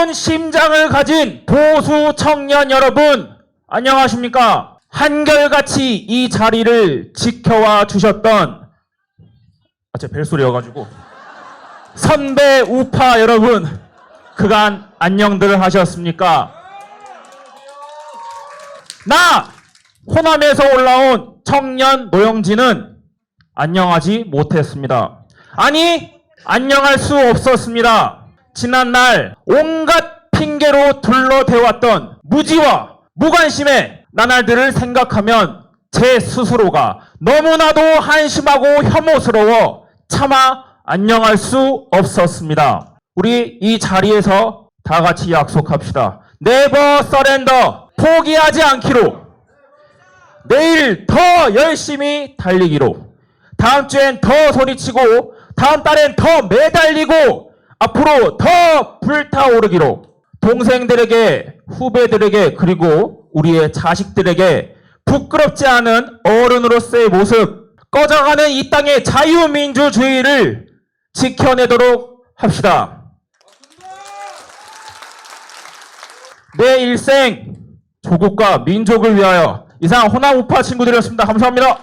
뜨거운 심장을 가진 보수 청년 여러분, 안녕하십니까? 한결같이 이 자리를 지켜와 주셨던, 아, 제 벨소리여가지고. 선배 우파 여러분, 그간 안녕들 하셨습니까? 나! 호남에서 올라온 청년 노영진은 안녕하지 못했습니다. 아니, 안녕할 수 없었습니다. 지난날 온갖 핑계로 둘러대왔던 무지와 무관심의 나날들을 생각하면 제 스스로가 너무나도 한심하고 혐오스러워 차마 안녕할 수 없었습니다. 우리 이 자리에서 다 같이 약속합시다. 네버 서렌더 포기하지 않기로 내일 더 열심히 달리기로 다음 주엔 더 소리치고 다음 달엔 더 매달리고 앞으로 더 불타오르기로 동생들에게 후배들에게 그리고 우리의 자식들에게 부끄럽지 않은 어른으로서의 모습 꺼져가는 이 땅의 자유민주주의를 지켜내도록 합시다. 내 일생 조국과 민족을 위하여 이상 호남 우파 친구들이었습니다. 감사합니다.